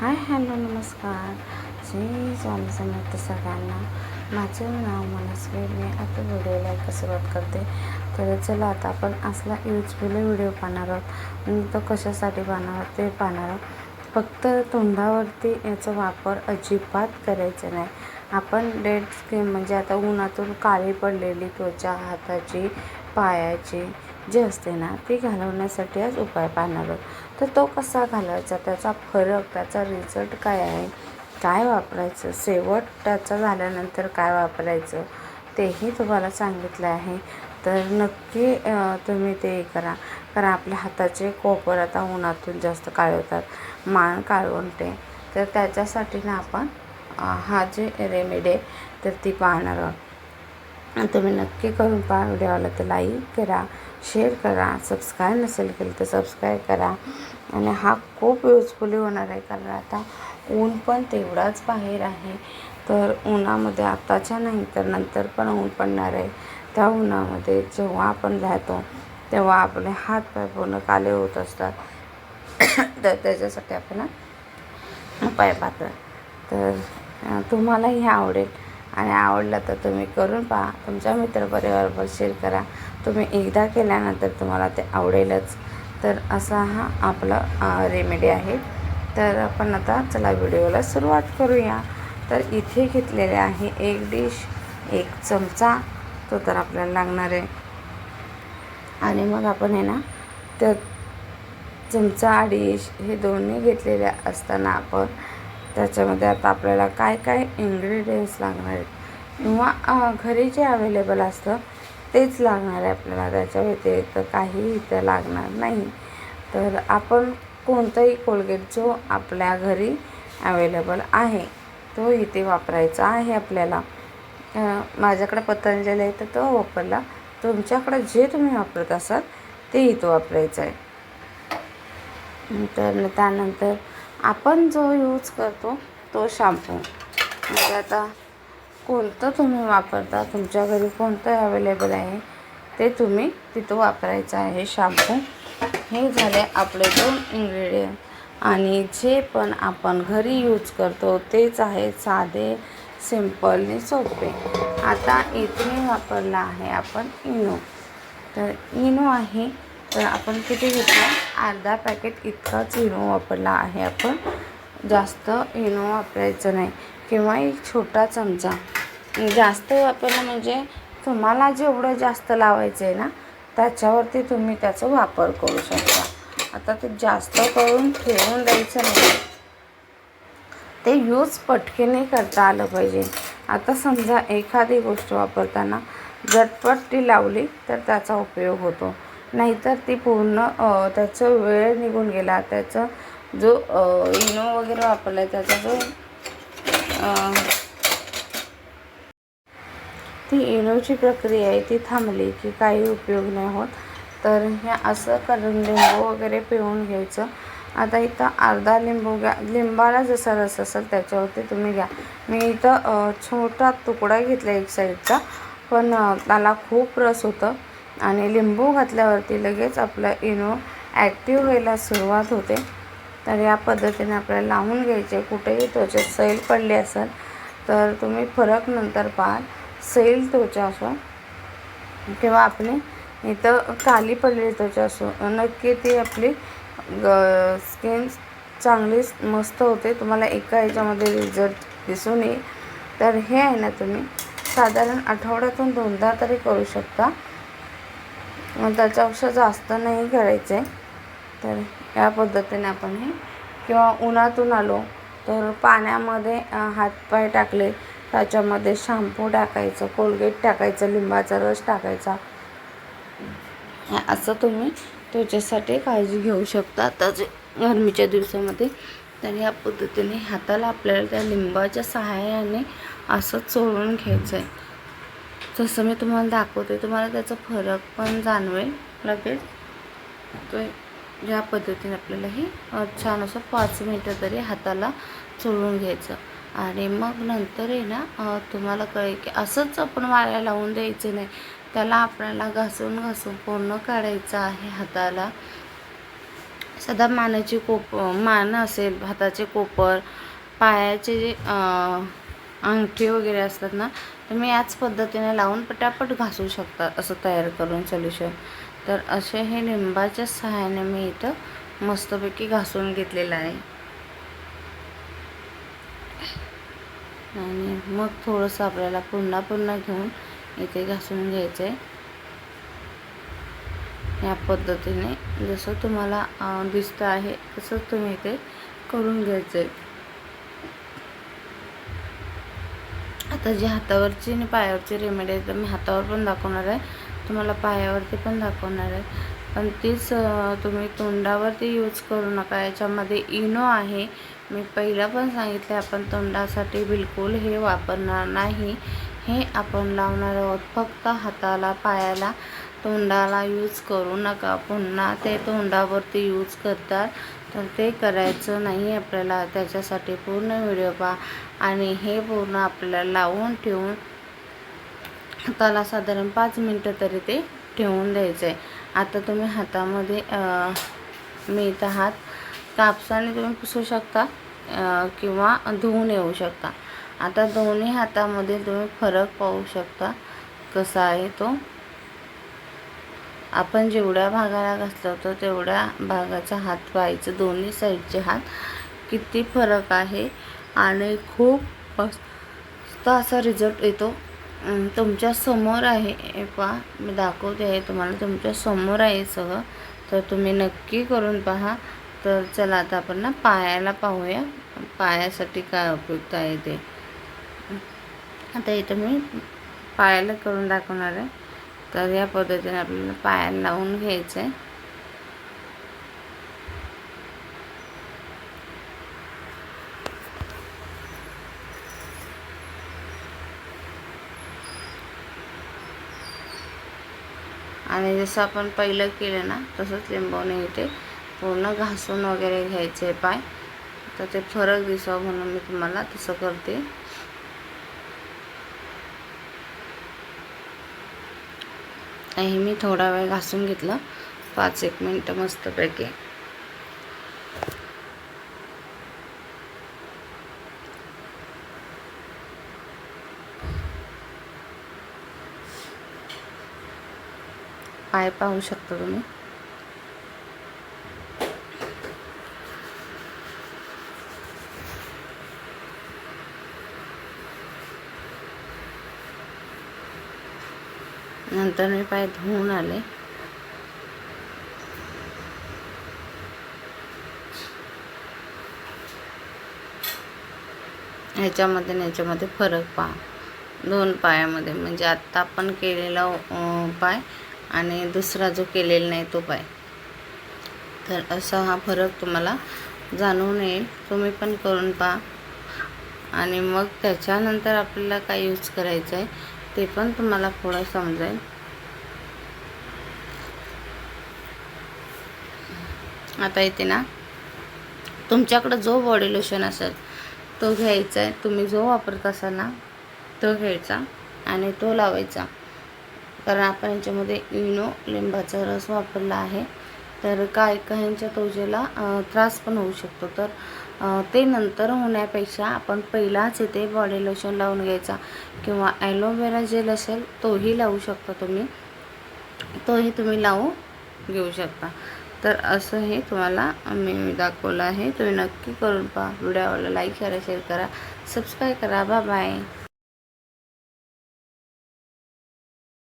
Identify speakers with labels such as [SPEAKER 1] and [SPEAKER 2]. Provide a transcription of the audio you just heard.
[SPEAKER 1] Hi hello नमस्कार. जय स्वामी समर्थ सगळ्यांना. माझं नाव मनस्वी मी आता व्हिडिओला एक सुरुवात करते. तर चला आता आपण असला युजफुल व्हिडिओ पाहणार आहोत. आणि तो कशासाठी पाहणार ते पाहणार आहोत. फक्त तोंडावरती याचा वापर अजिबात करायचा नाही. आपण डेड स्किन म्हणजे आता उन्हातून काळी पडलेली त्वचा हाताची पायाची जी असते ना ती घालवण्यासाठी आज उपाय पाहणार आहोत. तर तो कसा घालायचा त्याचा फरक त्याचा रिझल्ट काय आहे काय वापरायचं शेवट त्याचा झाल्यानंतर काय वापरायचं तेही तुम्हाला सांगितलं आहे. तर नक्की तुम्ही ते करा. कारण आपल्या हाताचे कोपर आता उन्हातून जास्त काळवतात मान मान ते तर त्याच्यासाठी ना आपण हा जे रेमेडी आहे तर ती पाहणार आहोत. तुम्ही नक्की करून पहा व्हिडिओला तर लाईक करा शेअर करा सबस्क्राईब नसेल केलं तर सबस्क्राईब करा. आणि हा खूप युजफुली होणार आहे कारण आता ऊन पण तेवढाच बाहेर आहे. तर उन्हामध्ये आत्ताच्या नाही तर नंतर पण ऊन पडणार आहे. त्या उन्हामध्ये जेव्हा आपण राहतो तेव्हा आपले हात पाय पूर्ण काले होत असतात. तर त्याच्यासाठी आपण उपाय पाहतो तर तुम्हालाही आवडेल. आणि आवडलं तर तुम्ही करून पहा. तुमच्या मित्रपरिवारावर शेअर करा. तुम्ही एकदा केल्यानंतर तुम्हाला ते आवडेलच. तर असा हा आपला रेमेडी आहे. तर आपण आता चला व्हिडिओला सुरुवात करूया. तर इथे घेतलेले आहे एक डिश एक चमचा. तो तर आपल्याला लागणार आहे. आणि मग आपण आहे ना त्या चमचा डिश हे दोन्ही घेतलेल्या असताना आपण त्याच्यामध्ये आता आपल्याला काय काय इन्ग्रेडियंट्स लागणार आहेत. किंवा घरी जे अवेलेबल असतं तेच लागणार आहे आपल्याला. त्याच्या व्यतिरिक्त काही इथं लागणार नाही. तर आपण कोणताही कोलगेट जो आपल्या घरी अवेलेबल आहे तो इथे वापरायचा आहे आपल्याला. माझ्याकडे पतंजली आहे तर तो वापरला. तुमच्याकडे जे तुम्ही वापरत असाल ते इथं वापरायचं आहे. तर त्यानंतर आपण जो यूज करतो तो शॅम्पू म्हणजे आता कोणतं तुम्ही वापरता तुमच्या घरी कोणतं अवेलेबल आहे ते तुम्ही तिथं वापरायचं आहे शॅम्पू हे झाले आपले दोन इन्ग्रेडियंट आणि जे पण आपण घरी यूज करतो तेच आहे साधे सिम्पलने आणि सोपे. आता इथे वापरला आहे आपण इनो. तर इनो आहे तर आपण किती घेतला? अर्धा पॅकेट इतकाच इनो वापरला आहे. आपण जास्त इनो वापरायचं नाही किंवा एक छोटा चमचा. जास्त वापरला म्हणजे तुम्हाला जेवढं जास्त लावायचं आहे ना त्याच्यावरती तुम्ही त्याचा वापर करू शकता. आता ते जास्त करून ठेवून द्यायचं नाही. ते यूज पटकेने करता आलं पाहिजे. आता समजा एखादी गोष्ट वापरताना झटपट ती लावली तर त्याचा उपयोग होतो. नाहीतर ती पूर्ण त्याचं वेळ निघून गेला. त्याचा जो इनो वगैरे वापरला आहे त्याचा जो ती इनोची प्रक्रिया आहे ती थांबली की काही उपयोग नाही होत. तर हे असं करून लिंबू वगैरे पिळून घ्यायचं. आता इथं अर्धा लिंबू घ्या. लिंबाला जसा रस असेल त्याच्यावरती तुम्ही घ्या. मी इथं छोटा तुकडा घेतला एक साईडचा पण त्याला खूप रस होतं. आणि लिंबू घातल्यावरती लगेच आपला इनो ॲक्टिव्ह व्हायला सुरुवात होते. तर या पद्धतीने आपल्याला लावून घ्यायचे. कुठेही त्वचेत सैल पडली असेल तर तुम्ही फरक नंतर पाहाल. सैल त्वचा असो किंवा आपली इथं काली पडलेली त्वचा असो नक्की ती आपली ग स्किन चांगलीच मस्त होते. तुम्हाला एका ह्याच्यामध्ये रिझल्ट दिसून येईल. तर हे आहे ना तुम्ही साधारण आठवड्यातून दोनदा तरी करू शकता. मग त्याच्यापेक्षा जास्त नाही करायचं. आहे तर या पद्धतीने आपण हे किंवा उन्हातून आलो तर पाण्यामध्ये हातपाय टाकले त्याच्यामध्ये शॅम्पू टाकायचं कोलगेट टाकायचं लिंबाचा रस टाकायचा. असं तुम्ही त्वचेसाठी काळजी घेऊ शकता. आताचे गरमीच्या दिवसामध्ये तर या पद्धतीने हाताला आपल्याला त्या लिंबाच्या सहाय्याने असं चोळून घ्यायचं आहे जसं मी तुम्हाला दाखवते तुम्हाला त्याचा फरक पण जाणवेल लगेच. तो या पद्धतीने आपल्याला हे छान असं पाच मिनटं तरी हाताला चोळून घ्यायचं. आणि मग नंतर आहे ना तुम्हाला कळेल की असंच आपण वाऱ्या लावून द्यायचं नाही. त्याला आपल्याला घासून घासून पूर्ण काढायचं आहे हाताला. सदा मानाची कोप मान असेल हाताचे कोपर पायाचे जे अंगठी वगैरे असतात ना तुम्ही याच पद्धतीने लावून पटापट घासू शकता असं तयार करून सोल्युशन तर असे हे लिंबाच्या सहाय्याने मी इथं मस्तपैकी घासून घेतलेलं आहे. आणि मग थोडंसं आपल्याला पुन्हा पुन्हा घेऊन इथे घासून घ्यायचं आहे या पद्धतीने जसं तुम्हाला दिसतं आहे तसंच तुम्ही इथे करून घ्यायचं आहे आता जी हातावरची आणि पायावरची रेमेडी आहे तर मी हातावर पण दाखवणार आहे. तुम्हाला पायावरती पण दाखवणार आहे. पण तीच तुम्ही तोंडावरती यूज करू नका. याच्यामध्ये इनो आहे. मी पहिला पण सांगितले आपण तोंडासाठी बिलकुल हे वापरणार नाही. हे आपण लावणार आहोत. फक्त हाताला पायाला तोंडाला यूज करू नका. पुन्हा ते तोंडावरती यूज करतात. तर ते करायचं नाही आपल्याला. त्याच्यासाठी पूर्ण व्हिडिओ पहा. आणि हे पूर्ण आपल्याला लावून ठेवून हाताला साधारण पाच मिनटं तरी ते ठेवून द्यायचं आहे आता तुम्ही हातामध्ये मी इथं हात कापसाने तुम्ही पुसू शकता किंवा धुवून येऊ शकता. आता दोन्ही हातामध्ये तुम्ही फरक पाहू शकता कसा आहे तो. आपण जेवढ्या भागाला घासलं होतं तेवढ्या भागाचा हात पाहायचं दोन्ही साईडचे हात. किती फरक आहे. आणि खूप मस्त असा रिझल्ट येतो. तुमच्यासमोर आहे. पहा मी दाखवते आहे तुम्हाला. तुमच्यासमोर आहे सगळं. तर तुम्ही नक्की करून पहा. तर चला आता आपण ना पायाला पाहूया. पायासाठी काय उपयुक्त आहे ते. आता इथं मी पायाला करून दाखवणार आहे. तर या पद्धतीने आपल्याला पायाला लावून घ्यायचं आहे आणि जसं आपण पहिलं केलं ना तसंच लिंबवणे इथे पूर्ण घासून वगैरे घ्यायचे पाय. तर ते फरक दिसावं म्हणून मी तुम्हाला तसं करते. हे मी थोडा वेळ घासून घेतलं. पाच एक मिनटं मस्तपैकी. पाय पाहू शकता तुम्ही? नंतर मी पाय धुवून आले. ह्याच्यामध्ये आणि ह्याच्यामध्ये फरक पहा. दोन पायामध्ये म्हणजे आत्ता आपण केलेला पाय आणि दुसरा जो केलेला नाही तो पाय. तर असा हा फरक तुम्हाला जाणून येईल. तुम्ही पण करून पहा. आणि मग त्याच्यानंतर आपल्याला काय यूज करायचं आहे ते पण तुम्हाला थोडं समजेल. आता इथे ना तुमच्याकडं जो बॉडी लोशन असेल तो घ्यायचा आहे. तुम्ही जो वापरत असाल ना तो घ्यायचा आणि तो लावायचा. कारण आपण यांच्यामध्ये इनो लिंबाचा रस वापरला आहे. तर काय काहींच्या त्वचेला त्रास पण होऊ शकतो. तर ते नंतर होण्यापेक्षा आपण पहिलाच इथे बॉडी लोशन लावून घ्यायचा. किंवा ॲलोवेरा जेल असेल तोही लावू शकता तुम्ही. तोही तुम्ही लावू घेऊ शकता. तर असं हे तुम्हाला मी दाखवलं आहे. तुम्ही नक्की करून पहा. व्हिडिओला लाईक करा शेअर करा. सबस्क्राईब करा. बा बाय